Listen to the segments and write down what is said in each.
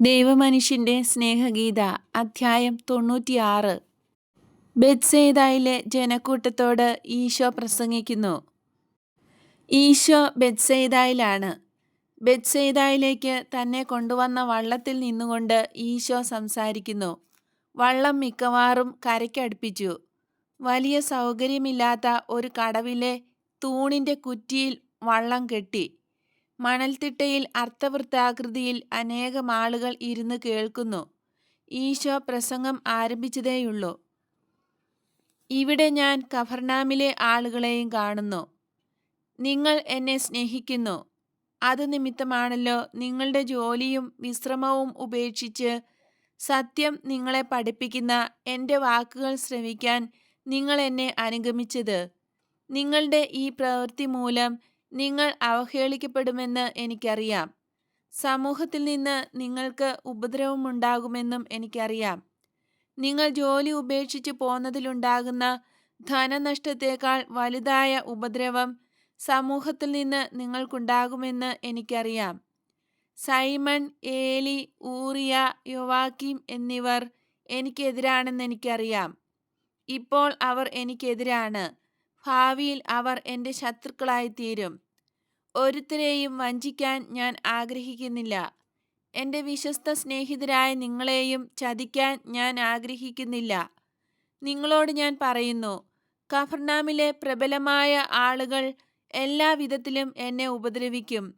ദൈവമനുഷ്യന്റെ സ്നേഹഗീത അധ്യായം തൊണ്ണൂറ്റിയാറ്. ബെത്സൈദായിലെ ജനക്കൂട്ടത്തോട് ഈശോ പ്രസംഗിക്കുന്നു. ഈശോ ബെത്സൈദായിലാണ് ബെത്സൈദായിലേക്ക് തന്നെ കൊണ്ടുവന്ന വള്ളത്തിൽ നിന്നുകൊണ്ട് ഈശോ സംസാരിക്കുന്നു. വള്ളം മിക്കവാറും കരയ്ക്കടുപ്പിച്ചു. വലിയ സൗകര്യമില്ലാത്ത ഒരു കടവിലെ തൂണിന്റെ കുറ്റിയിൽ വള്ളം കെട്ടി. മണൽത്തിട്ടയിൽ അർത്ഥവൃത്താകൃതിയിൽ അനേകം ആളുകൾ ഇരുന്ന് കേൾക്കുന്നു. ഈശോ പ്രസംഗം ആരംഭിച്ചതേയുള്ളൂ. ഇവിടെ ഞാൻ കഫർനാമിലെ ആളുകളെയും കാണുന്നു. നിങ്ങൾ എന്നെ സ്നേഹിക്കുന്നു. അത് നിമിത്തമാണല്ലോ നിങ്ങളുടെ ജോലിയും വിശ്രമവും ഉപേക്ഷിച്ച് സത്യം നിങ്ങളെ പഠിപ്പിക്കുന്ന എന്റെ വാക്കുകൾ ശ്രവിക്കാൻ നിങ്ങൾ എന്നെ അനുഗമിച്ചത്. നിങ്ങളുടെ ഈ പ്രവൃത്തി മൂലം നിങ്ങൾ അവഹേളിക്കപ്പെടുമെന്ന് എനിക്കറിയാം. സമൂഹത്തിൽ നിന്ന് നിങ്ങൾക്ക് ഉപദ്രവമുണ്ടാകുമെന്നും എനിക്കറിയാം. നിങ്ങൾ ജോലി ഉപേക്ഷിച്ച് പോന്നതിലുണ്ടാകുന്ന ധനനഷ്ടത്തേക്കാൾ വലുതായ ഉപദ്രവം സമൂഹത്തിൽ നിന്ന് നിങ്ങൾക്കുണ്ടാകുമെന്ന് എനിക്കറിയാം. സൈമൺ ഏലി ഊറിയ യുവാക്കിം എന്നിവർ എനിക്കെതിരാണെന്ന് എനിക്കറിയാം. ഇപ്പോൾ അവർ എനിക്കെതിരാണ്. ഭാവിയിൽ അവർ എന്റെ ശത്രുക്കളായിത്തീരും. ഒരുത്തരെയും വഞ്ചിക്കാൻ ഞാൻ ആഗ്രഹിക്കുന്നില്ല. എന്റെ വിശ്വസ്ത സ്നേഹിതരായ നിങ്ങളെയും ചതിക്കാൻ ഞാൻ ആഗ്രഹിക്കുന്നില്ല. നിങ്ങളോട് ഞാൻ പറയുന്നു കഫർനാമിലെ പ്രബലമായ ആളുകൾ എല്ലാ വിധത്തിലും എന്നെ ഉപദ്രവിക്കും.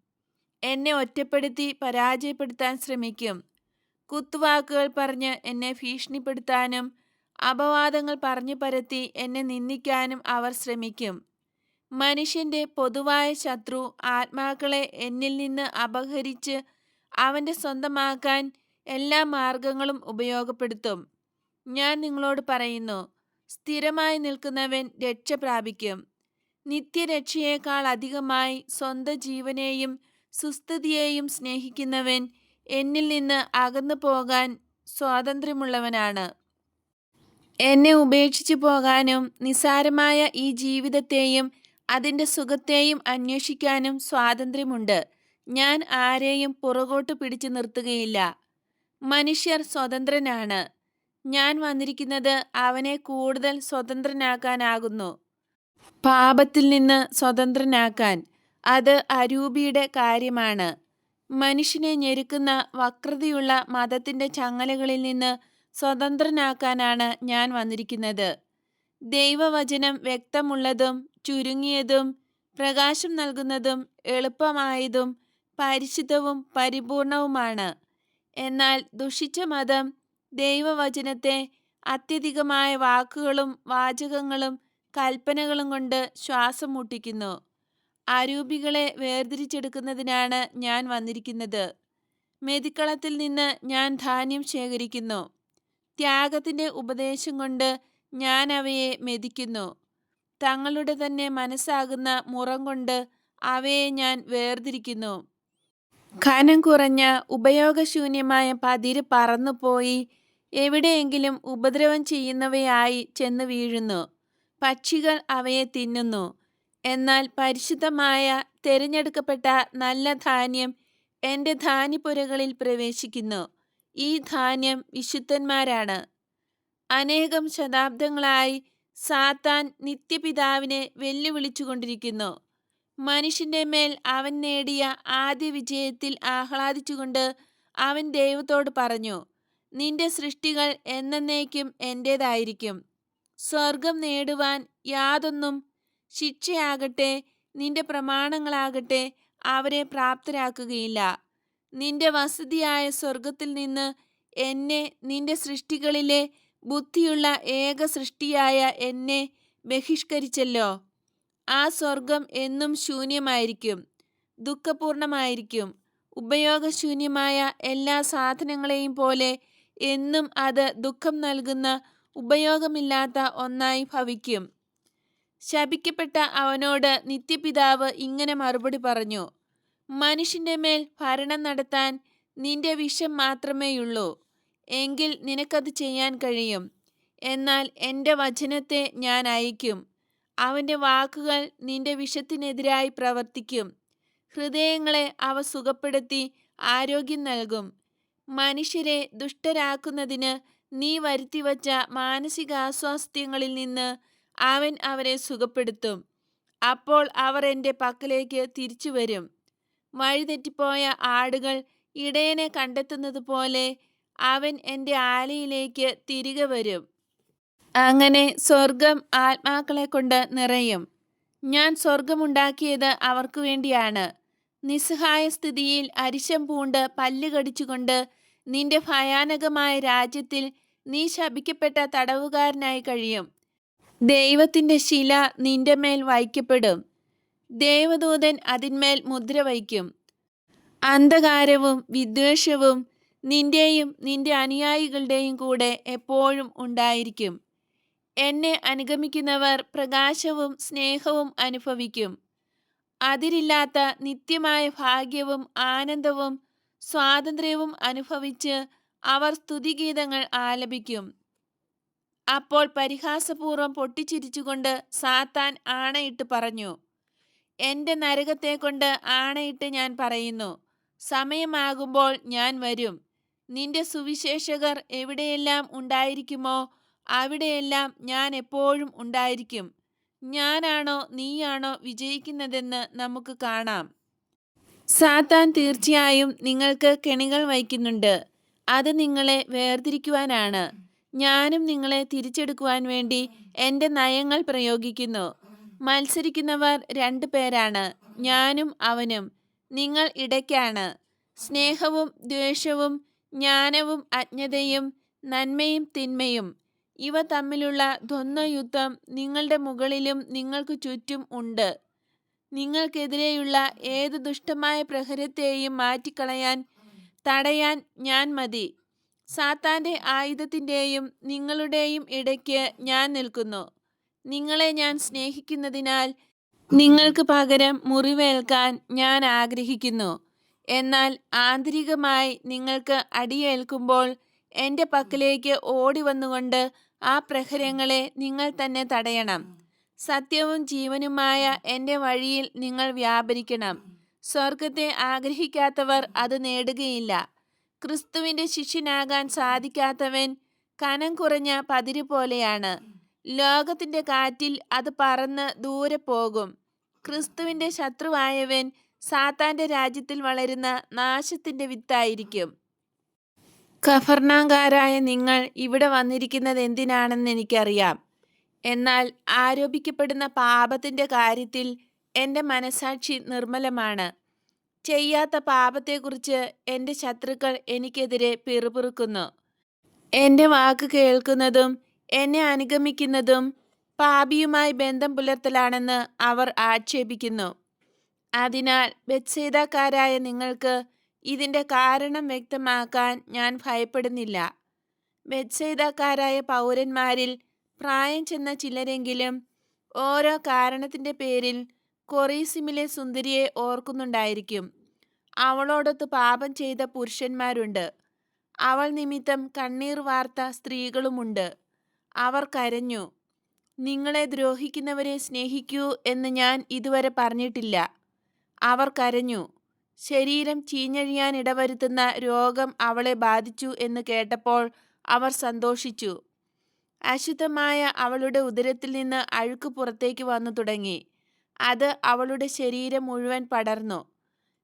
എന്നെ ഒറ്റപ്പെടുത്തി പരാജയപ്പെടുത്താൻ ശ്രമിക്കും. കുത്തുവാക്കുകൾ പറഞ്ഞ് എന്നെ ഭീഷണിപ്പെടുത്താനും അപവാദങ്ങൾ പറഞ്ഞു പരത്തി എന്നെ നിന്ദിക്കാനും അവർ ശ്രമിക്കും. മനുഷ്യന്റെ പൊതുവായ ശത്രു ആത്മാക്കളെ എന്നിൽ നിന്ന് അപഹരിച്ച് അവന്റെ സ്വന്തമാക്കാൻ എല്ലാ മാർഗങ്ങളും ഉപയോഗപ്പെടുത്തും. ഞാൻ നിങ്ങളോട് പറയുന്നു സ്ഥിരമായി നിൽക്കുന്നവൻ രക്ഷ പ്രാപിക്കും. നിത്യരക്ഷയേക്കാൾ അധികമായി സ്വന്തം ജീവനെയും സുസ്ഥിതിയെയും സ്നേഹിക്കുന്നവൻ എന്നിൽ നിന്ന് അകന്നു പോകാൻ സ്വാതന്ത്ര്യമുള്ളവനാണ്. എന്നെ ഉപേക്ഷിച്ചു പോകാനും നിസാരമായ ഈ ജീവിതത്തെയും അതിന്റെ സുഖത്തെയും അന്വേഷിക്കാനും സ്വാതന്ത്ര്യമുണ്ട്. ഞാൻ ആരെയും പുറകോട്ട് പിടിച്ചു നിർത്തുകയില്ല. മനുഷ്യർ സ്വതന്ത്രനാണ്. ഞാൻ വന്നിരിക്കുന്നത് അവനെ കൂടുതൽ സ്വതന്ത്രനാക്കാനാകുന്നു. പാപത്തിൽ നിന്ന് സ്വതന്ത്രനാക്കാൻ. അത് അരൂപിയുടെ കാര്യമാണ്. മനുഷ്യനെ ഞെരുക്കുന്ന വക്രതയുള്ള മതത്തിന്റെ ചങ്ങലകളിൽ നിന്ന് സ്വതന്ത്രനാക്കാനാണ് ഞാൻ വന്നിരിക്കുന്നത്. ദൈവവചനം വ്യക്തമുള്ളതും ചുരുങ്ങിയതും പ്രകാശം നൽകുന്നതും എളുപ്പമായതും പരിശുദ്ധവും പരിപൂർണവുമാണ്. എന്നാൽ ദുഷിച്ച മതം ദൈവവചനത്തെ അത്യധികമായ വാക്കുകളും വാചകങ്ങളും കൽപ്പനകളും കൊണ്ട് ശ്വാസം മുട്ടിക്കുന്നു. അരൂപികളെ വേർതിരിച്ചെടുക്കുന്നതിനാണ് ഞാൻ വന്നിരിക്കുന്നത്. മെതിക്കളത്തിൽ നിന്ന് ഞാൻ ധാന്യം ശേഖരിക്കുന്നു. ത്യാഗത്തിന്റെ ഉപദേശം കൊണ്ട് ഞാൻ അവയെ മെതിക്കുന്നു. തങ്ങളുടെ തന്നെ മനസ്സാകുന്ന മുറം കൊണ്ട് അവയെ ഞാൻ വേർതിരിക്കുന്നു. ഖനം കുറഞ്ഞ ഉപയോഗശൂന്യമായ പതിര് പറന്നുപോയി എവിടെയെങ്കിലും ഉപദ്രവം ചെയ്യുന്നവയായി ചെന്ന് വീഴുന്നു. പക്ഷികൾ അവയെ തിന്നുന്നു. എന്നാൽ പരിശുദ്ധമായ തിരഞ്ഞെടുക്കപ്പെട്ട നല്ല ധാന്യം എന്റെ ധാന്യപ്പുരകളിൽ പ്രവേശിക്കുന്നു. ഈ ധാന്യം വിശുദ്ധന്മാരാണ്. അനേകം ശതാബ്ദങ്ങളായി സാത്താൻ നിത്യപിതാവിനെ വെല്ലുവിളിച്ചുകൊണ്ടിരിക്കുന്നു. മനുഷ്യന്റെ മേൽ അവൻ നേടിയ ആദ്യ വിജയത്തിൽ ആഹ്ലാദിച്ചുകൊണ്ട് അവൻ ദൈവത്തോട് പറഞ്ഞു നിന്റെ സൃഷ്ടികൾ എന്നേക്കും എന്റേതായിരിക്കും സ്വർഗം നേടുവാൻ യാതൊന്നും ശിക്ഷയാകട്ടെ നിന്റെ പ്രമാണങ്ങളാകട്ടെ അവരെ പ്രാപ്തരാക്കുകയില്ല. നിന്റെ വസതിയായ സ്വർഗത്തിൽ നിന്ന് എന്നെ നിന്റെ സൃഷ്ടികളിലെ ബുദ്ധിയുള്ള ഏക സൃഷ്ടിയായ എന്നെ ബഹിഷ്കരിച്ചല്ലോ. ആ സ്വർഗം എന്നും ശൂന്യമായിരിക്കും ദുഃഖപൂർണമായിരിക്കും. ഉപയോഗശൂന്യമായ എല്ലാ സാധനങ്ങളെയും പോലെ എന്നും അത് ദുഃഖം നൽകുന്ന ഉപയോഗമില്ലാത്ത ഒന്നായി ഭവിക്കും. ശപിക്കപ്പെട്ട അവനോട് നിത്യപിതാവ് ഇങ്ങനെ മറുപടി പറഞ്ഞു മനുഷ്യന്റെ മേൽ ഭരണം നടത്താൻ നിന്റെ വിഷം മാത്രമേയുള്ളൂ. എങ്കിൽ നിനക്കത് ചെയ്യാൻ കഴിയും. എന്നാൽ എന്റെ വചനത്തെ ഞാൻ അയക്കും അവന്റെ വാക്കുകൾ നിന്റെ വിഷത്തിനെതിരായി പ്രവർത്തിക്കും. ഹൃദയങ്ങളെ അവ സുഖപ്പെടുത്തി ആരോഗ്യം നൽകും. മനുഷ്യരെ ദുഷ്ടരാക്കുന്നതിന് നീ വരുത്തിവച്ച മാനസികാസ്വാസ്ഥ്യങ്ങളിൽ നിന്ന് അവൻ അവരെ സുഖപ്പെടുത്തും. അപ്പോൾ അവർ എന്റെ പക്കലേക്ക് തിരിച്ചു വരും വഴിതെറ്റിപ്പോയ ആടുകൾ ഇടയനെ കണ്ടെത്തുന്നത് പോലെ അവൻ എന്റെ ആലയിലേക്ക് തിരികെ വരും. അങ്ങനെ സ്വർഗം ആത്മാക്കളെ കൊണ്ട് നിറയും. ഞാൻ സ്വർഗമുണ്ടാക്കിയത് അവർക്കു വേണ്ടിയാണ്. നിസ്സഹായ സ്ഥിതിയിൽ അരിശം പൂണ്ട് പല്ല് കടിച്ചുകൊണ്ട് നിന്റെ ഭയാനകമായ രാജ്യത്തിൽ നീ ശപിക്കപ്പെട്ട തടവുകാരനായി കഴിയും. ദൈവത്തിന്റെ ശില നിന്റെ മേൽ വായിക്കപ്പെടും ദേവദൂതൻ അതിന്മേൽ മുദ്ര വയ്ക്കും അന്ധകാരവും വിദ്വേഷവും നിന്റെയും നിന്റെ അനുയായികളുടെയും കൂടെ എപ്പോഴും ഉണ്ടായിരിക്കും. എന്നെ അനുഗമിക്കുന്നവർ പ്രകാശവും സ്നേഹവും അനുഭവിക്കും. അതിരില്ലാത്ത നിത്യമായ ഭാഗ്യവും ആനന്ദവും സ്വാതന്ത്ര്യവും അനുഭവിച്ച് അവർ സ്തുതിഗീതങ്ങൾ ആലപിക്കും. അപ്പോൾ പരിഹാസപൂർവം പൊട്ടിച്ചിരിച്ചുകൊണ്ട് സാത്താൻ ആണയിട്ട് പറഞ്ഞു. എന്റെ നരകത്തെ കൊണ്ട് ആണയിട്ട് ഞാൻ പറയുന്നു. സമയമാകുമ്പോൾ ഞാൻ വരും. നിന്റെ സുവിശേഷകർ എവിടെയെല്ലാം ഉണ്ടായിരിക്കുമോ അവിടെയെല്ലാം ഞാൻ എപ്പോഴും ഉണ്ടായിരിക്കും. ഞാനാണോ നീയാണോ വിജയിക്കുന്നതെന്ന് നമുക്ക് കാണാം. സാത്താൻ തീർച്ചയായും നിങ്ങൾക്ക് കെണികൾ വയ്ക്കുന്നുണ്ട്. അത് നിങ്ങളെ വേർതിരിക്കുവാനാണ്. ഞാനും നിങ്ങളെ തിരിച്ചെടുക്കുവാൻ വേണ്ടി എന്റെ നയങ്ങൾ പ്രയോഗിക്കുന്നു. മത്സരിക്കുന്നവർ രണ്ടു പേരാണ്. ഞാനും അവനും. നിങ്ങൾ ഇടയ്ക്കാണ്. സ്നേഹവും ദ്വേഷവും ജ്ഞാനവും അജ്ഞതയും നന്മയും തിന്മയും. ഇവ തമ്മിലുള്ള ദ്വന്ദ്വയുദ്ധം നിങ്ങളുടെ മുകളിലും നിങ്ങൾക്ക് ചുറ്റും ഉണ്ട്. നിങ്ങൾക്കെതിരെയുള്ള ഏത് ദുഷ്ടമായ പ്രഹരത്തെയും മാറ്റിക്കളയാൻ തടയാൻ ഞാൻ മതി. സാത്താന്റെ ആയുധത്തിന്റെയും നിങ്ങളുടെയും ഇടയ്ക്ക് ഞാൻ നിൽക്കുന്നു. നിങ്ങളെ ഞാൻ സ്നേഹിക്കുന്നതിനാൽ നിങ്ങൾക്ക് പകരം മുറിവേൽക്കാൻ ഞാൻ ആഗ്രഹിക്കുന്നു. എന്നാൽ ആന്തരികമായി നിങ്ങൾക്ക് അടിയേൽക്കുമ്പോൾ എന്റെ പക്കലേക്ക് ഓടി വന്നുകൊണ്ട് ആ പ്രഹരങ്ങളെ നിങ്ങൾ തന്നെ തടയണം. സത്യവും ജീവനുമായ എന്റെ വഴിയിൽ നിങ്ങൾ വ്യാപരിക്കണം. സ്വർഗത്തെ ആഗ്രഹിക്കാത്തവർ അത് നേടുകയില്ല. ക്രിസ്തുവിന്റെ ശിഷ്യനാകാൻ സാധിക്കാത്തവൻ കനം കുറഞ്ഞ പതിര് പോലെയാണ്. ലോകത്തിന്റെ കാറ്റിൽ അത് പറന്ന് ദൂരെ പോകും. ക്രിസ്തുവിന്റെ ശത്രുവായവൻ സാത്താന്റെ രാജ്യത്തിൽ വളരുന്ന നാശത്തിന്റെ വിത്തായിരിക്കും. കഫർണാങ്കാരായ നിങ്ങൾ ഇവിടെ വന്നിരിക്കുന്നത് എന്തിനാണെന്ന് എനിക്കറിയാം. എന്നാൽ ആരോപിക്കപ്പെടുന്ന പാപത്തിന്റെ കാര്യത്തിൽ എന്റെ മനസാക്ഷി നിർമ്മലമാണ്. ചെയ്യാത്ത പാപത്തെക്കുറിച്ച് എന്റെ ശത്രുക്കൾ എനിക്കെതിരെ പിറുപിറുക്കുന്നു. എന്റെ വാക്ക് കേൾക്കുന്നതും എന്നെ അനുഗമിക്കുന്നതും പാപിയുമായി ബന്ധം പുലർത്തലാണെന്ന് അവർ ആക്ഷേപിക്കുന്നു. അതിനാൽ ബത്സേദക്കാരായ നിങ്ങൾക്ക് ഇതിന്റെ കാരണം വ്യക്തമാക്കാൻ ഞാൻ ഭയപ്പെടുന്നില്ല. ബത്സേദക്കാരായ പൗരന്മാരിൽ പ്രായം ചെന്ന ചിലരെങ്കിലും ഓരോ കാരണത്തിന്റെ പേരിൽ കൊറീസിമിലെ സുന്ദരിയെ ഓർക്കുന്നുണ്ടായിരിക്കും. അവളോടൊത്ത് പാപം ചെയ്ത പുരുഷന്മാരുണ്ട്. അവൾ നിമിത്തം കണ്ണീർ വാർത്ത സ്ത്രീകളുമുണ്ട്. അവർ കരഞ്ഞു. നിങ്ങളെ ദ്രോഹിക്കുന്നവരെ സ്നേഹിക്കൂ എന്ന് ഞാൻ ഇതുവരെ പറഞ്ഞിട്ടില്ല. അവർ കരഞ്ഞു. ശരീരം ചീഞ്ഞഴിയാൻ ഇടവരുത്തുന്ന രോഗം അവളെ ബാധിച്ചു എന്ന് കേട്ടപ്പോൾ അവർ സന്തോഷിച്ചു. അശുദ്ധമായ അവളുടെ ഉദരത്തിൽ നിന്ന് അഴുക്ക് പുറത്തേക്ക് വന്നു തുടങ്ങി. അത് അവളുടെ ശരീരം മുഴുവൻ പടർന്നു.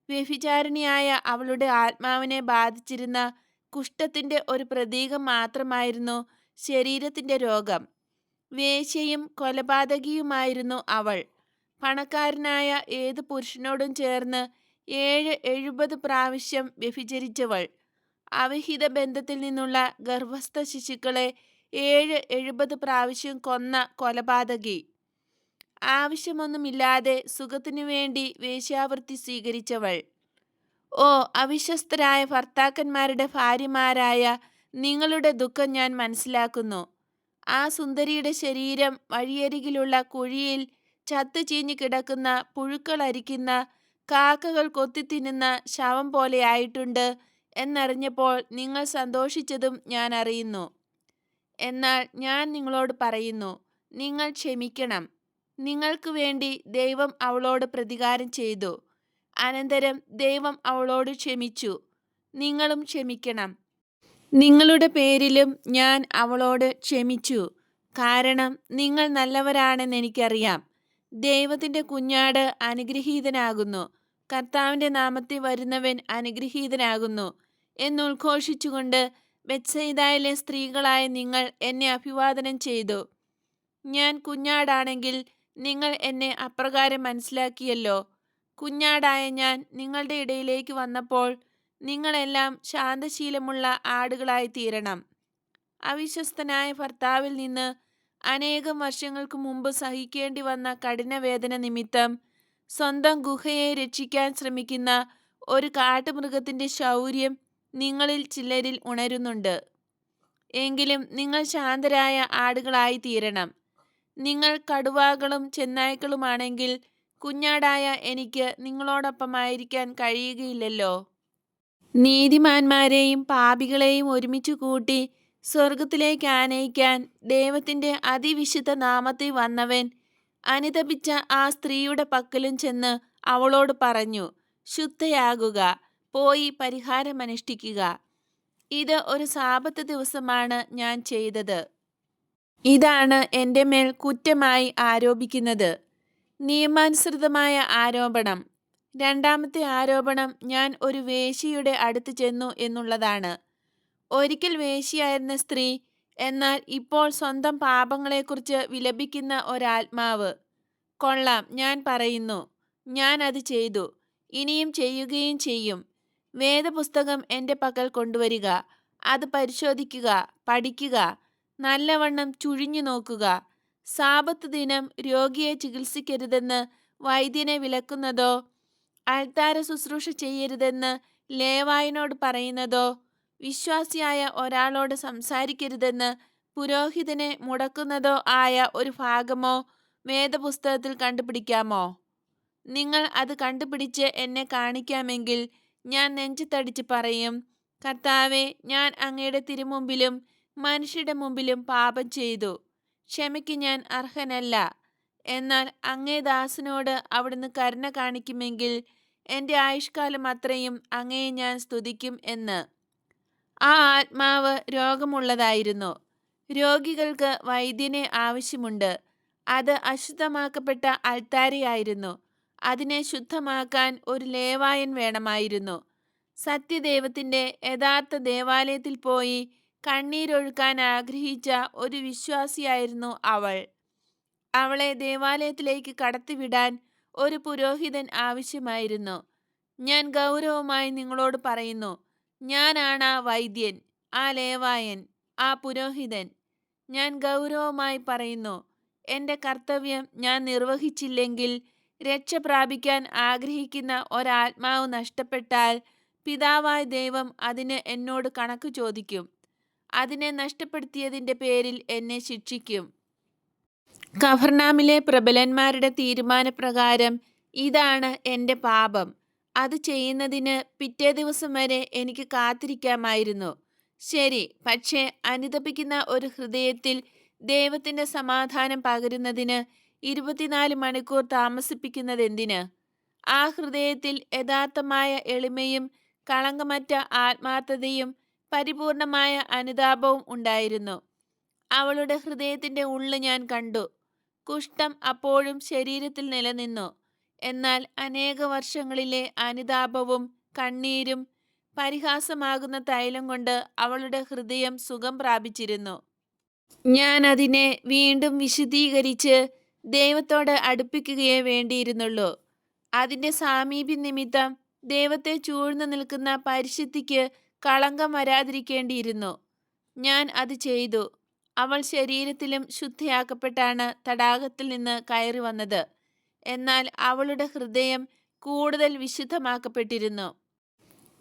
വ്യഭിചാരിണിയായ അവളുടെ ആത്മാവിനെ ബാധിച്ചിരുന്ന കുഷ്ഠത്തിന്റെ ഒരു പ്രതീകം മാത്രമായിരുന്നു ശരീരത്തിന്റെ രോഗം. വേശ്യയും കൊലപാതകിയുമായിരുന്നു അവൾ. പണക്കാരനായ ഏത് പുരുഷനോടും ചേർന്ന് ഏഴ് എഴുപത് പ്രാവശ്യം വ്യഭിചരിച്ചവൾ. അവിഹിത ബന്ധത്തിൽ നിന്നുള്ള ഗർഭസ്ഥ ശിശുക്കളെ ഏഴ് എഴുപത് പ്രാവശ്യം കൊന്ന കൊലപാതകി. ആവശ്യമൊന്നുമില്ലാതെ സുഖത്തിനു വേണ്ടി വേശ്യാവൃത്തി സ്വീകരിച്ചവൾ. ഓ അവിശ്വസ്തരായ ഭർത്താക്കന്മാരുടെ ഭാര്യമാരായ നിങ്ങളുടെ ദുഃഖം ഞാൻ മനസ്സിലാക്കുന്നു. ആ സുന്ദരിയുടെ ശരീരം വഴിയരികിലുള്ള കുഴിയിൽ ചത്തു ചീഞ്ഞു കിടക്കുന്ന പുഴുക്കളരിക്കുന്ന കാക്കകൾ കൊത്തിത്തിന്നുന്ന ശവം പോലെയായിട്ടുണ്ട് എന്നറിഞ്ഞപ്പോൾ നിങ്ങൾ സന്തോഷിച്ചതും ഞാൻ അറിയുന്നു. എന്നാൽ ഞാൻ നിങ്ങളോട് പറയുന്നു നിങ്ങൾ ക്ഷമിക്കണം. നിങ്ങൾക്ക് വേണ്ടി ദൈവം അവളോട് പ്രതികാരം ചെയ്തു. അനന്തരം ദൈവം അവളോട് ക്ഷമിച്ചു. നിങ്ങളും ക്ഷമിക്കണം. നിങ്ങളുടെ പേരിലും ഞാൻ അവളോട് ക്ഷമിച്ചു. കാരണം നിങ്ങൾ നല്ലവരാണെന്ന് എനിക്കറിയാം. ദൈവത്തിന്റെ കുഞ്ഞാട് അനുഗ്രഹീതനാകുന്നു. കർത്താവിന്റെ നാമത്തിൽ വരുന്നവൻ അനുഗ്രഹീതനാകുന്നു. എന്നുദ്ഘോഷിച്ചുകൊണ്ട് ബെത്സൈദായിലെ സ്ത്രീകളായ നിങ്ങൾ എന്നെ അഭിവാദനം ചെയ്തു. ഞാൻ കുഞ്ഞാടാണെങ്കിൽ നിങ്ങൾ എന്നെ അപ്രകാരം മനസ്സിലാക്കിയല്ലോ. കുഞ്ഞാടായ ഞാൻ നിങ്ങളുടെ ഇടയിലേക്ക് വന്നപ്പോൾ നിങ്ങളെല്ലാം ശാന്തശീലമുള്ള ആടുകളായി തീരണം. അവിശ്വസ്തനായ ഭർത്താവിൽ നിന്ന് അനേകം വർഷങ്ങൾക്ക് മുമ്പ് സഹിക്കേണ്ടി വന്ന കഠിനവേദന നിമിത്തം സ്വന്തം ഗുഹയെ രക്ഷിക്കാൻ ശ്രമിക്കുന്ന ഒരു കാട്ടുമൃഗത്തിന്റെ ശൗര്യം നിങ്ങളിൽ ചിലരിൽ ഉണരുന്നുണ്ട്. എങ്കിലും നിങ്ങൾ ശാന്തരായ ആടുകളായി തീരണം നിങ്ങൾ കടുവാകളും ചെന്നായ്ക്കളുമാണെങ്കിൽ കുഞ്ഞാടായ എനിക്ക് നിങ്ങളോടൊപ്പമായിരിക്കാൻ കഴിയുകയില്ലല്ലോ. നീതിമാന്മാരെയും പാപികളെയും ഒരുമിച്ച് കൂട്ടി സ്വർഗത്തിലേക്ക് ആനയിക്കാൻ ദൈവത്തിന്റെ അതിവിശുദ്ധ നാമത്തിൽ വന്നവൻ അനുതപിച്ച ആ സ്ത്രീയുടെ പക്കലും ചെന്ന് അവളോട് പറഞ്ഞു ശുദ്ധയാകുക പോയി പരിഹാരമനുഷ്ഠിക്കുക ഇത് ഒരു സാപത്ത് ദിവസമാണ് ഞാൻ ചെയ്തത്. ഇതാണ് എന്റെ മേൽ കുറ്റമായി ആരോപിക്കുന്നത്. നിയമാനുസൃതമായ ആരോപണം. രണ്ടാമത്തെ ആരോപണം ഞാൻ ഒരു വേശിയുടെ അടുത്ത് ചെന്നു എന്നുള്ളതാണ്. ഒരിക്കൽ വേശ്യയായിരുന്ന സ്ത്രീ എന്നാൽ ഇപ്പോൾ സ്വന്തം പാപങ്ങളെക്കുറിച്ച് വിലപിക്കുന്ന ഒരാത്മാവ്. കൊള്ളാം ഞാൻ പറയുന്നു. ഞാൻ അത് ചെയ്തു. ഇനിയും ചെയ്യുകയും ചെയ്യും. വേദപുസ്തകം എന്റെ പക്കൽ കൊണ്ടുവരിക. അത് പരിശോധിക്കുക പഠിക്കുക. നല്ലവണ്ണം ചുഴിഞ്ഞു നോക്കുക. സാപത്ത് ദിനം രോഗിയെ ചികിത്സിക്കരുതെന്ന് വൈദ്യനെ വിലക്കുന്നതോ അൾത്താര ശുശ്രൂഷ ചെയ്യരുതെന്ന് ലേവായനോട് പറയുന്നതോ വിശ്വാസിയായ ഒരാളോട് സംസാരിക്കരുതെന്ന് പുരോഹിതനെ മുടക്കുന്നതോ ആയ ഒരു ഭാഗമോ വേദപുസ്തകത്തിൽ കണ്ടുപിടിക്കാമോ? നിങ്ങൾ അത് കണ്ടുപിടിച്ച് എന്നെ കാണിക്കാമെങ്കിൽ ഞാൻ നെഞ്ചത്തടിച്ച് പറയും കർത്താവെ ഞാൻ അങ്ങയുടെ തിരുമുമ്പിലും മനുഷ്യരുടെ മുമ്പിലും പാപം ചെയ്തു. ക്ഷമയ്ക്ക് ഞാൻ അർഹനല്ല. എന്നാൽ അങ്ങേ ദാസനോട് അവിടുന്ന് കരുണ കാണിക്കുമെങ്കിൽ എന്റെ ആയുഷ്കാലം അത്രയും അങ്ങയെ ഞാൻ സ്തുതിക്കും എന്ന്. ആ ആത്മാവ് രോഗമുള്ളതായിരുന്നു. രോഗികൾക്ക് വൈദ്യനെ ആവശ്യമുണ്ട്. അത് അശുദ്ധമാക്കപ്പെട്ട അൾത്താരിയായിരുന്നു. അതിനെ ശുദ്ധമാക്കാൻ ഒരു ലേവായൻ വേണമായിരുന്നു. സത്യദൈവത്തിന്റെ യഥാർത്ഥ ദേവാലയത്തിൽ പോയി കണ്ണീരൊഴുക്കാൻ ആഗ്രഹിച്ച ഒരു വിശ്വാസിയായിരുന്നു അവൾ. അവളെ ദേവാലയത്തിലേക്ക് കടത്തിവിടാൻ ഒരു പുരോഹിതൻ ആവശ്യമായിരുന്നു. ഞാൻ ഗൗരവമായി നിങ്ങളോട് പറയുന്നു. ഞാനാണ് ആ വൈദ്യൻ ആ ലേവായൻ ആ പുരോഹിതൻ. ഞാൻ ഗൗരവമായി പറയുന്നു എന്റെ കർത്തവ്യം ഞാൻ നിർവഹിച്ചില്ലെങ്കിൽ രക്ഷ പ്രാപിക്കാൻ ആഗ്രഹിക്കുന്ന ഒരാത്മാവ് നഷ്ടപ്പെട്ടാൽ പിതാവായ ദൈവം അതിന് എന്നോട് കണക്ക് ചോദിക്കും. അതിനെ നഷ്ടപ്പെടുത്തിയതിന്റെ പേരിൽ എന്നെ ശിക്ഷിക്കും. കഫർനാമിലെ പ്രബലന്മാരുടെ തീരുമാനപ്രകാരം ഇതാണ് എന്റെ പാപം. അത് ചെയ്യുന്നതിന് പിറ്റേ ദിവസം വരെ എനിക്ക് കാത്തിരിക്കാമായിരുന്നു. ശരി പക്ഷേ അനുതപിക്കുന്ന ഒരു ഹൃദയത്തിൽ ദൈവത്തിന്റെ സമാധാനം പകരുന്നതിന് ഇരുപത്തിനാല് മണിക്കൂർ താമസിപ്പിക്കുന്നതെന്തിന്? ആ ഹൃദയത്തിൽ യഥാർത്ഥമായ എളിമയും കളങ്കമറ്റ ആത്മാർത്ഥതയും പരിപൂർണമായ അനുതാപവും ഉണ്ടായിരുന്നു. അവളുടെ ഹൃദയത്തിന്റെ ഉള്ളു ഞാൻ കണ്ടു. കുഷ്ഠം അപ്പോഴും ശരീരത്തിൽ നിലനിന്നു. എന്നാൽ അനേക വർഷങ്ങളിലെ അനുതാപവും കണ്ണീരും പരിഹാസമാകുന്ന തൈലം കൊണ്ട് അവളുടെ ഹൃദയം സുഖം പ്രാപിച്ചിരുന്നു. ഞാൻ അതിനെ വീണ്ടും വിശദീകരിച്ച് ദൈവത്തോട് അടുപ്പിക്കുകയേ വേണ്ടിയിരുന്നുള്ളൂ. അതിന്റെ സാമീപ്യ നിമിത്തം ദൈവത്തെ ചൂഴ്ന്നു നിൽക്കുന്ന പരിശുദ്ധിക്ക് കളങ്കം വരാതിരിക്കേണ്ടിയിരുന്നു. ഞാൻ അത് ചെയ്തു. അവൾ ശരീരത്തിലും ശുദ്ധിയാക്കപ്പെട്ടാണ് തടാകത്തിൽ നിന്ന് കയറി വന്നത് എന്നാൽ അവളുടെ ഹൃദയം കൂടുതൽ വിശുദ്ധമാക്കപ്പെട്ടിരുന്നു.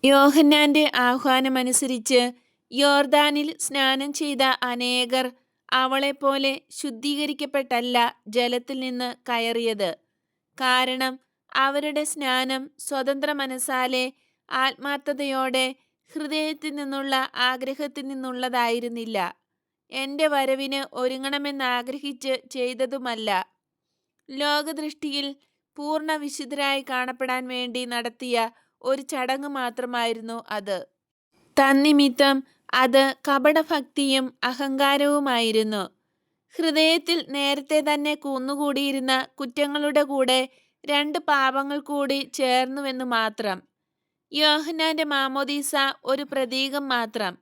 യോഹന്നാന്റെ ആഹ്വാനമനുസരിച്ച് യോർദാനിൽ സ്നാനം ചെയ്ത അനേകർ അവളെപ്പോലെ ശുദ്ധീകരിക്കപ്പെട്ടല്ല ജലത്തിൽ നിന്ന് കയറിയത്. കാരണം അവരുടെ സ്നാനം സ്വതന്ത്ര മനസ്സാലെ ആത്മാർത്ഥതയോടെ ഹൃദയത്തിൽ നിന്നുള്ള ആഗ്രഹത്തിൽ നിന്നുള്ളതായിരുന്നില്ല. എന്റെ വരവിന് ഒരുങ്ങണമെന്നാഗ്രഹിച്ച് ചെയ്തതുമല്ല. ലോകദൃഷ്ടിയിൽ പൂർണ വിശുദ്ധരായി കാണപ്പെടാൻ വേണ്ടി നടത്തിയ ഒരു ചടങ്ങ് മാത്രമായിരുന്നു അത്. തന്നിമിത്തം അത് കപടഭക്തിയും അഹങ്കാരവുമായിരുന്നു. ഹൃദയത്തിൽ നേരത്തെ തന്നെ കൂന്നുകൂടിയിരുന്ന കുറ്റങ്ങളുടെ കൂടെ രണ്ട് പാപങ്ങൾ കൂടി ചേർന്നുവെന്ന് മാത്രം. യോഹനാന്റെ മാമോദീസ ഒരു പ്രതീകം മാത്രം.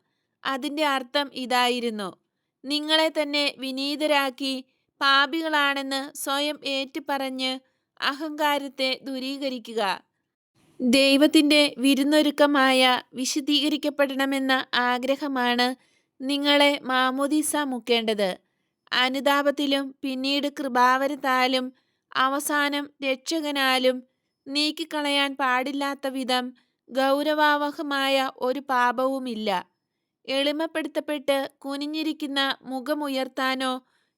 അതിന്റെ അർത്ഥം ഇതായിരുന്നു. നിങ്ങളെ തന്നെ വിനീതരാക്കി പാപികളാണെന്ന് സ്വയം ഏറ്റുപറഞ്ഞ് അഹങ്കാരത്തെ ദൂരീകരിക്കുക. ദൈവത്തിന്റെ വിരുന്നൊരുക്കമായ വിശദീകരിക്കപ്പെടണമെന്ന ആഗ്രഹമാണ് നിങ്ങളെ മാമോദീസ മുക്കേണ്ടത്. അനുതാപത്തിലും പിന്നീട് കൃപാവരത്താലും അവസാനം രക്ഷകനാലും നീക്കിക്കളയാൻ പാടില്ലാത്ത വിധം ഗൗരവാവഹമായ ഒരു പാപവുമില്ല. എളിമപ്പെടുത്തപ്പെട്ട് കുനിഞ്ഞിരിക്കുന്ന മുഖമുയർത്താനോ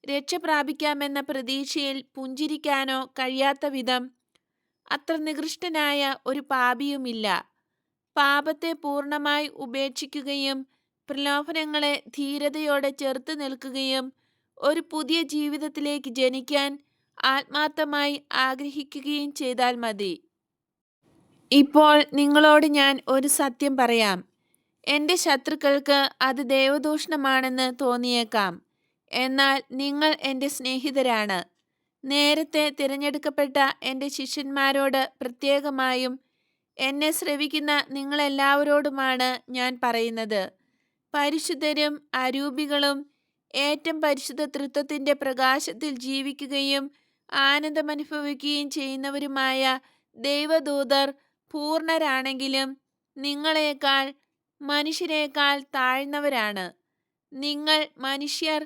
രക്ഷ പ്രാപിക്കാമെന്ന പ്രതീക്ഷയിൽ പുഞ്ചിരിക്കാനോ കഴിയാത്ത വിധം അത്ര നികൃഷ്ടനായ ഒരു പാപിയുമില്ല. പാപത്തെ പൂർണമായി ഉപേക്ഷിക്കുകയും പ്രലോഭനങ്ങളെ ധീരതയോടെ ചെറുത്തു നിൽക്കുകയും ഒരു പുതിയ ജീവിതത്തിലേക്ക് ജനിക്കാൻ ആത്മാർത്ഥമായി ആഗ്രഹിക്കുകയും ചെയ്താൽ മതി. ഇപ്പോൾ നിങ്ങളോട് ഞാൻ ഒരു സത്യം പറയാം. എന്റെ ശത്രുക്കൾക്ക് അത് ദൈവദൂഷണമാണെന്ന് തോന്നിയേക്കാം. എന്നാൽ നിങ്ങൾ എന്റെ സ്നേഹിതരാണ്. നേരത്തെ തിരഞ്ഞെടുക്കപ്പെട്ട എന്റെ ശിഷ്യന്മാരോട് പ്രത്യേകമായും എന്നെ ശ്രവിക്കുന്ന നിങ്ങളെല്ലാവരോടുമാണ് ഞാൻ പറയുന്നത്. പരിശുദ്ധരും അരൂപികളും ഏറ്റവും പരിശുദ്ധ തൃത്വത്തിന്റെ പ്രകാശത്തിൽ ജീവിക്കുകയും ആനന്ദമനുഭവിക്കുകയും ചെയ്യുന്നവരുമായ ദൈവദൂതർ പൂർണരാണെങ്കിലും നിങ്ങളെക്കാൾ മനുഷ്യരേക്കാൾ താഴ്ന്നവരാണ്. നിങ്ങൾ മനുഷ്യർ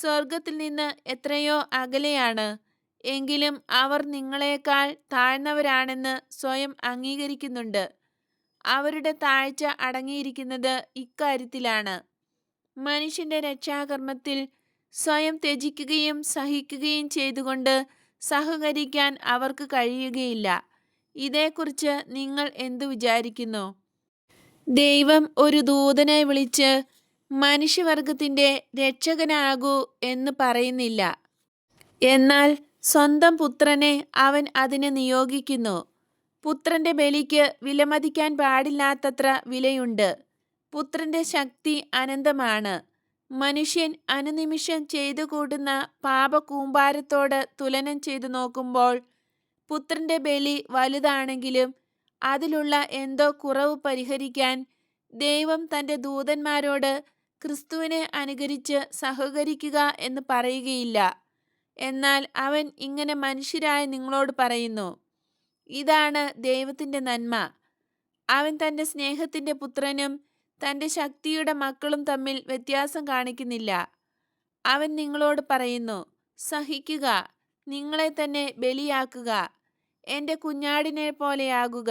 സ്വർഗത്തിൽ നിന്ന് എത്രയോ അകലെയാണ്. എങ്കിലും അവർ നിങ്ങളെക്കാൾ താഴ്ന്നവരാണെന്ന് സ്വയം അംഗീകരിക്കുന്നുണ്ട്. അവരുടെ താഴ്ച അടങ്ങിയിരിക്കുന്നത് ഇക്കാര്യത്തിലാണ്. മനുഷ്യന്റെ രക്ഷാകർമ്മത്തിൽ സ്വയം ത്യജിക്കുകയും സഹിക്കുകയും ചെയ്തുകൊണ്ട് സഹകരിക്കാൻ അവർക്ക് കഴിയുകയില്ല. ഇതേക്കുറിച്ച് നിങ്ങൾ എന്തു വിചാരിക്കുന്നു? ദൈവം ഒരു ദൂതനെ വിളിച്ച് മനുഷ്യവർഗത്തിന്റെ രക്ഷകനാകൂ എന്ന് പറയുന്നില്ല. എന്നാൽ സ്വന്തം പുത്രനെ അവൻ അതിന് നിയോഗിക്കുന്നു. പുത്രന്റെ ബലിക്ക് വിലമതിക്കാൻ പാടില്ലാത്തത്ര വിലയുണ്ട്. പുത്രന്റെ ശക്തി അനന്തമാണ്. മനുഷ്യൻ അനുനിമിഷം ചെയ്തു കൂടുന്ന പാപകൂമ്പാരത്തോട് തുലനം ചെയ്തു നോക്കുമ്പോൾ പുത്രന്റെ ബലി വലുതാണെങ്കിലും അതിലുള്ള എന്തോ കുറവ് പരിഹരിക്കാൻ ദൈവം തന്റെ ദൂതന്മാരോട് ക്രിസ്തുവിനെ അനുകരിച്ച് സഹകരിക്കുക എന്ന് പറയുകയില്ല. എന്നാൽ അവൻ ഇങ്ങനെ മനുഷ്യരായ നിങ്ങളോട് പറയുന്നു ഇതാണ് ദൈവത്തിന്റെ നന്മ. അവൻ തന്റെ സ്നേഹത്തിന്റെ പുത്രനും തന്റെ ശക്തിയുടെ മക്കളും തമ്മിൽ വ്യത്യാസം കാണിക്കുന്നില്ല. അവൻ നിങ്ങളോട് പറയുന്നു സഹിക്കുക നിങ്ങളെ തന്നെ ബലിയാക്കുക എന്റെ കുഞ്ഞാടിനെ പോലെയാകുക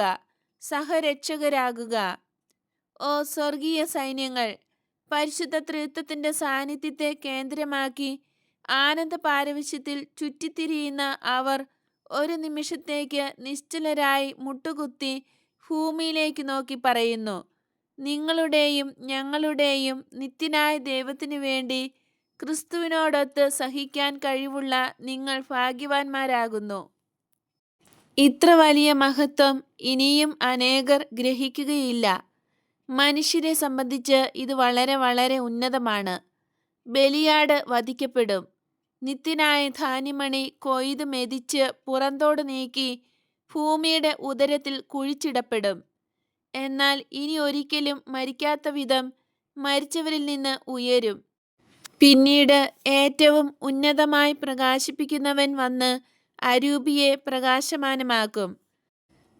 സഹരക്ഷകരാകുക. ഓ സ്വർഗീയ സൈന്യങ്ങൾ പരിശുദ്ധ ത്രിത്വത്തിന്റെ സാന്നിധ്യത്തെ കേന്ദ്രമാക്കി ആനന്ദ പാരവശ്യത്തിൽ ചുറ്റിത്തിരിയുന്ന അവർ ഒരു നിമിഷത്തേക്ക് നിശ്ചലരായി മുട്ടുകുത്തി ഭൂമിയിലേക്ക് നോക്കി പറയുന്നു നിങ്ങളുടെയും ഞങ്ങളുടെയും നിത്യനായ ദൈവത്തിനു വേണ്ടി ക്രിസ്തുവിനോടൊത്ത് സഹിക്കാൻ കഴിവുള്ള നിങ്ങൾ ഭാഗ്യവാന്മാരാകുന്നു. ഇത്ര വലിയ മഹത്വം ഇനിയും അനേകർ ഗ്രഹിക്കുകയില്ല. മനുഷ്യരെ സംബന്ധിച്ച് ഇത് വളരെ വളരെ ഉന്നതമാണ്. ബലിയാട് വധിക്കപ്പെടും. നിത്യനായ ധാന്യമണി കൊയ്ത് മെതിച്ച് പുറന്തോട് നീക്കി ഭൂമിയുടെ ഉദരത്തിൽ കുഴിച്ചിടപ്പെടും. എന്നാൽ ഇനി ഒരിക്കലും മരിക്കാത്ത വിധം മരിച്ചവരിൽ നിന്ന് ഉയരും. പിന്നീട് ഏറ്റവും ഉന്നതമായി പ്രകാശിപ്പിക്കുന്നവൻ വന്ന് അരൂപിയെ പ്രകാശമാനമാക്കും.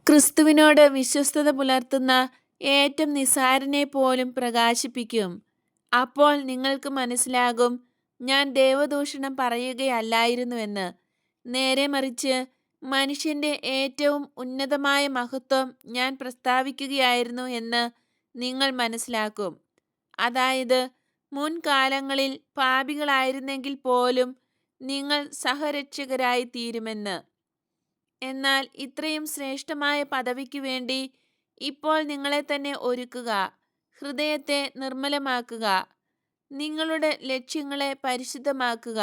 ക്രിസ്തുവിനോട് വിശ്വസ്തത പുലർത്തുന്ന ഏറ്റവും നിസാരനെ പോലും പ്രകാശിപ്പിക്കും. അപ്പോൾ നിങ്ങൾക്ക് മനസ്സിലാകും ഞാൻ ദേവദൂഷണം പറയുകയല്ലായിരുന്നുവെന്ന്. നേരെ മറിച്ച് മനുഷ്യന്റെ ഏറ്റവും ഉന്നതമായ മഹത്വം ഞാൻ പ്രസ്താവിക്കുകയായിരുന്നു എന്ന് നിങ്ങൾ മനസ്സിലാക്കും. അതായത് മുൻകാലങ്ങളിൽ പാപികളായിരുന്നെങ്കിൽ പോലും നിങ്ങൾ സഹരക്ഷകരായി തീരുമെന്ന് എന്നാൽ ഇത്രയും ശ്രേഷ്ഠമായ പദവിക്ക് വേണ്ടി ഇപ്പോൾ നിങ്ങളെ തന്നെ ഒരുക്കുക ഹൃദയത്തെ നിർമ്മലമാക്കുക നിങ്ങളുടെ ലക്ഷ്യങ്ങളെ പരിശുദ്ധമാക്കുക.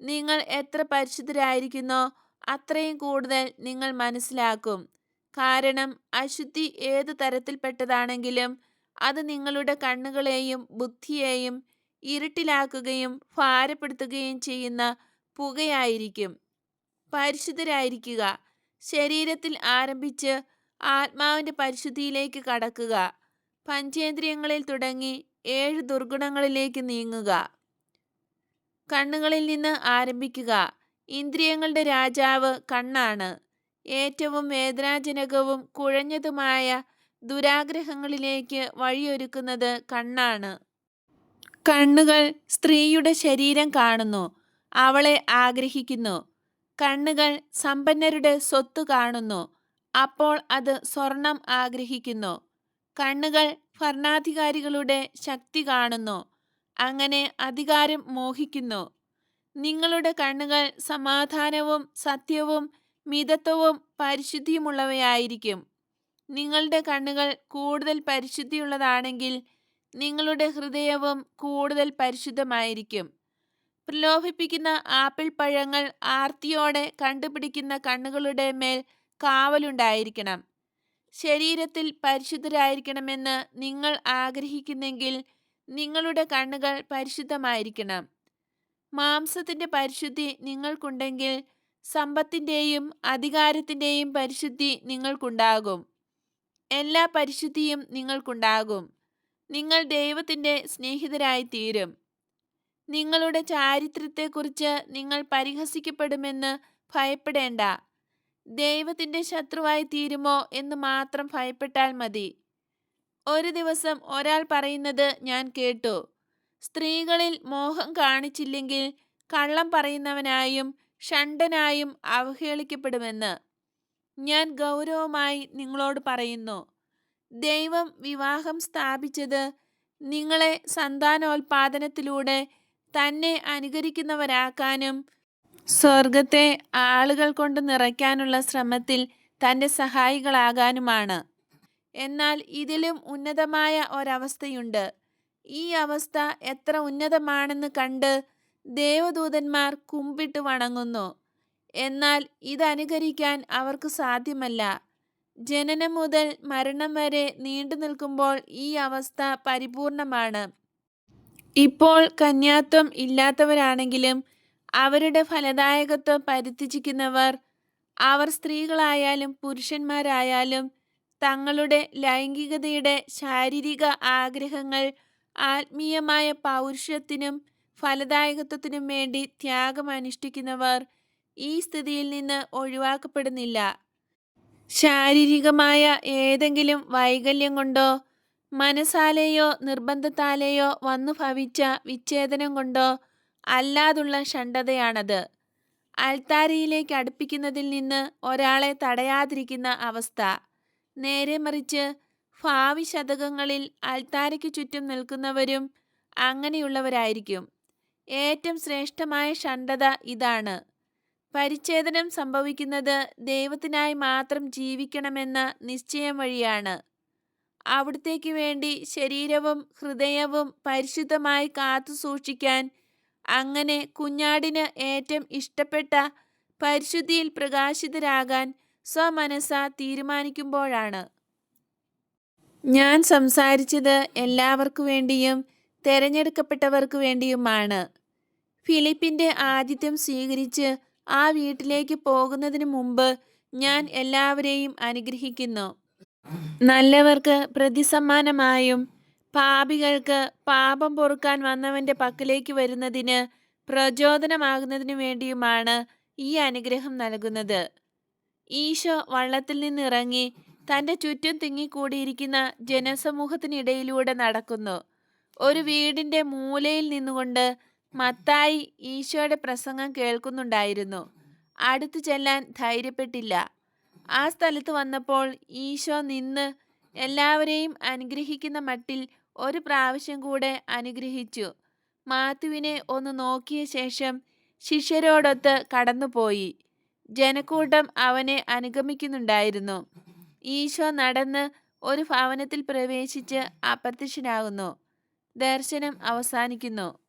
നിങ്ങൾ എത്ര പരിശുദ്ധരായിരിക്കുന്നോ അത്രയും കൂടുതൽ നിങ്ങൾ മനസ്സിലാക്കും. കാരണം അശുദ്ധി ഏതു തരത്തിൽപ്പെട്ടതാണെങ്കിലും അത് നിങ്ങളുടെ കണ്ണുകളെയും ബുദ്ധിയെയും ഇരുട്ടിലാക്കുകയും ഭാരപ്പെടുത്തുകയും ചെയ്യുന്ന പുകയായിരിക്കും. പരിശുദ്ധരായിരിക്കുക. ശരീരത്തിൽ ആരംഭിച്ച് ആത്മാവിന്റെ പരിശുദ്ധിയിലേക്ക് കടക്കുക. പഞ്ചേന്ദ്രിയങ്ങളിൽ തുടങ്ങി ഏഴ് ദുർഗുണങ്ങളിലേക്ക് നീങ്ങുക. കണ്ണുകളിൽ നിന്ന് ആരംഭിക്കുക. ഇന്ദ്രിയങ്ങളുടെ രാജാവ് കണ്ണാണ്. ഏറ്റവും വേദനാജനകവും കുഴഞ്ഞതുമായ ദുരാഗ്രഹങ്ങളിലേക്ക് വഴിയൊരുക്കുന്നത് കണ്ണാണ്. കണ്ണുകൾ സ്ത്രീയുടെ ശരീരം കാണുന്നു. അവളെ ആഗ്രഹിക്കുന്നു. കണ്ണുകൾ സമ്പന്നരുടെ സ്വത്ത് കാണുന്നു. അപ്പോൾ അത് സ്വർണം ആഗ്രഹിക്കുന്നു. കണ്ണുകൾ ഭരണാധികാരികളുടെ ശക്തി കാണുന്നു. അങ്ങനെ അധികാരം മോഹിക്കുന്നു. നിങ്ങളുടെ കണ്ണുകൾ സമാധാനവും സത്യവും മിതത്വവും പരിശുദ്ധിയുമുള്ളവയായിരിക്കും. നിങ്ങളുടെ കണ്ണുകൾ കൂടുതൽ പരിശുദ്ധിയുള്ളതാണെങ്കിൽ നിങ്ങളുടെ ഹൃദയവും കൂടുതൽ പരിശുദ്ധമായിരിക്കും. പ്രലോഭിപ്പിക്കുന്ന ആപ്പിൾ പഴങ്ങൾ ആർത്തിയോടെ കണ്ടുപിടിക്കുന്ന കണ്ണുകളുടെ മേൽ കാവലുണ്ടായിരിക്കണം. ശരീരത്തിൽ പരിശുദ്ധരായിരിക്കണമെന്ന് നിങ്ങൾ ആഗ്രഹിക്കുന്നെങ്കിൽ നിങ്ങളുടെ കണ്ണുകൾ പരിശുദ്ധമായിരിക്കണം. മാംസത്തിന്റെ പരിശുദ്ധി നിങ്ങൾക്കുണ്ടെങ്കിൽ സമ്പത്തിന്റെയും അധികാരത്തിന്റെയും പരിശുദ്ധി നിങ്ങൾക്കുണ്ടാകും. എല്ലാ പരിശുദ്ധിയും നിങ്ങൾക്കുണ്ടാകും. നിങ്ങൾ ദൈവത്തിന്റെ സ്നേഹിതരായി തീരും നിങ്ങളുടെ ചാരിത്രത്തെക്കുറിച്ച് നിങ്ങൾ പരിഹസിക്കപ്പെടുമെന്ന് ഭയപ്പെടേണ്ട. ദൈവത്തിന്റെ ശത്രുവായി തീരുമോ എന്ന് മാത്രം ഭയപ്പെട്ടാൽ മതി. ഒരു ദിവസം ഒരാൾ പറയുന്നത് ഞാൻ കേട്ടു. സ്ത്രീകളിൽ മോഹം കാണിച്ചില്ലെങ്കിൽ കള്ളം പറയുന്നവനായും ഷണ്ടനായും അവഹേളിക്കപ്പെടുമെന്ന്. ഞാൻ ഗൗരവമായി നിങ്ങളോട് പറയുന്നു. ദൈവം വിവാഹം സ്ഥാപിച്ചത് നിങ്ങളെ സന്താനോൽപാദനത്തിലൂടെ തന്നെ അനുകരിക്കുന്നവരാക്കാനും സ്വർഗത്തെ ആളുകൾ കൊണ്ട് നിറയ്ക്കാനുള്ള ശ്രമത്തിൽ തന്റെ സഹായികളാകാനുമാണ്. എന്നാൽ ഇതിലും ഉന്നതമായ ഒരവസ്ഥയുണ്ട്. ഈ അവസ്ഥ എത്ര ഉന്നതമാണെന്ന് കണ്ട് ദേവദൂതന്മാർ കുമ്പിട്ട് വണങ്ങുന്നു. എന്നാൽ ഇതനുകരിക്കാൻ അവർക്ക് സാധ്യമല്ല. ജനനം മുതൽ മരണം വരെ നീണ്ടു നിൽക്കുമ്പോൾ ഈ അവസ്ഥ പരിപൂർണമാണ്. ഇപ്പോൾ കന്യാത്വം ഇല്ലാത്തവരാണെങ്കിലും അവരുടെ ഫലദായകത്വം പരിത്യജിക്കുന്നവർ അവർ സ്ത്രീകളായാലും പുരുഷന്മാരായാലും തങ്ങളുടെ ലൈംഗികതയുടെ ശാരീരിക ആഗ്രഹങ്ങൾ ആത്മീയമായ പൗരുഷത്തിനും ഫലദായകത്വത്തിനും വേണ്ടി ത്യാഗം അനുഷ്ഠിക്കുന്നവർ ഈ സ്ഥിതിയിൽ നിന്ന് ഒഴിവാക്കപ്പെടുന്നില്ല. ശാരീരികമായ ഏതെങ്കിലും വൈകല്യം കൊണ്ടോ മനസ്സാലെയോ നിർബന്ധത്താലെയോ വന്നു ഭവിച്ച വിച്ഛേദനം കൊണ്ടോ അല്ലാതുള്ള ഷണ്ടതയാണത് അൽത്താരിയിലേക്ക് അടുപ്പിക്കുന്നതിൽ നിന്ന് ഒരാളെ തടയാതിരിക്കുന്ന അവസ്ഥ. നേരെ മറിച്ച് ഭാവി ശതകങ്ങളിൽ അൽത്താരയ്ക്ക് ചുറ്റും നിൽക്കുന്നവരും അങ്ങനെയുള്ളവരായിരിക്കും. ഏറ്റവും ശ്രേഷ്ഠമായ ഷണ്ടത ഇതാണ്. പരിച്ഛേദനം സംഭവിക്കുന്നത് ദൈവത്തിനായി മാത്രം ജീവിക്കണമെന്ന നിശ്ചയം വഴിയാണ്. അവിടത്തേക്ക് വേണ്ടി ശരീരവും ഹൃദയവും പരിശുദ്ധമായി കാത്തു സൂക്ഷിക്കാൻ അങ്ങനെ കുഞ്ഞാടിന് ഏറ്റവും ഇഷ്ടപ്പെട്ട പരിശുദ്ധിയിൽ പ്രകാശിതരാകാൻ സ്വമനസ തീരുമാനിക്കുമ്പോഴാണ്. ഞാൻ സംസാരിച്ചത് എല്ലാവർക്കു വേണ്ടിയും തെരഞ്ഞെടുക്കപ്പെട്ടവർക്ക് വേണ്ടിയുമാണ്. ഫിലിപ്പിന്റെ ആതിഥ്യം സ്വീകരിച്ച് ആ വീട്ടിലേക്ക് പോകുന്നതിന് മുമ്പ് ഞാൻ എല്ലാവരെയും അനുഗ്രഹിക്കുന്നു. നല്ലവർക്ക് പ്രതിസമ്മാനമായും പാപികൾക്ക് പാപം പൊറുക്കാൻ വന്നവന്റെ പക്കലേക്ക് വരുന്നതിന് പ്രചോദനമാകുന്നതിനു വേണ്ടിയുമാണ് ഈ അനുഗ്രഹം നൽകുന്നത്. ഈശോ വള്ളത്തിൽ നിന്നിറങ്ങി തന്റെ ചുറ്റും തിങ്ങിക്കൂടിയിരിക്കുന്ന ജനസമൂഹത്തിനിടയിലൂടെ നടക്കുന്നു. ഒരു വീടിന്റെ മൂലയിൽ നിന്നുകൊണ്ട് മത്തായി ഈശോയുടെ പ്രസംഗം കേൾക്കുന്നുണ്ടായിരുന്നു. അടുത്തു ചെല്ലാൻ ധൈര്യപ്പെട്ടില്ല. ആ സ്ഥലത്ത് വന്നപ്പോൾ ഈശോ നിന്ന് എല്ലാവരെയും അനുഗ്രഹിക്കുന്ന മട്ടിൽ ഒരു പ്രാവശ്യം കൂടെ അനുഗ്രഹിച്ചു. മാത്യുവിനെ ഒന്ന് നോക്കിയ ശേഷം ശിഷ്യരോടൊത്ത് കടന്നുപോയി. ജനക്കൂട്ടം അവനെ അനുഗമിക്കുന്നുണ്ടായിരുന്നു. ഈശോ നടന്ന് ഒരു ഭവനത്തിൽ പ്രവേശിച്ച് അപ്രത്യക്ഷനാകുന്നു. ദർശനം അവസാനിക്കുന്നു.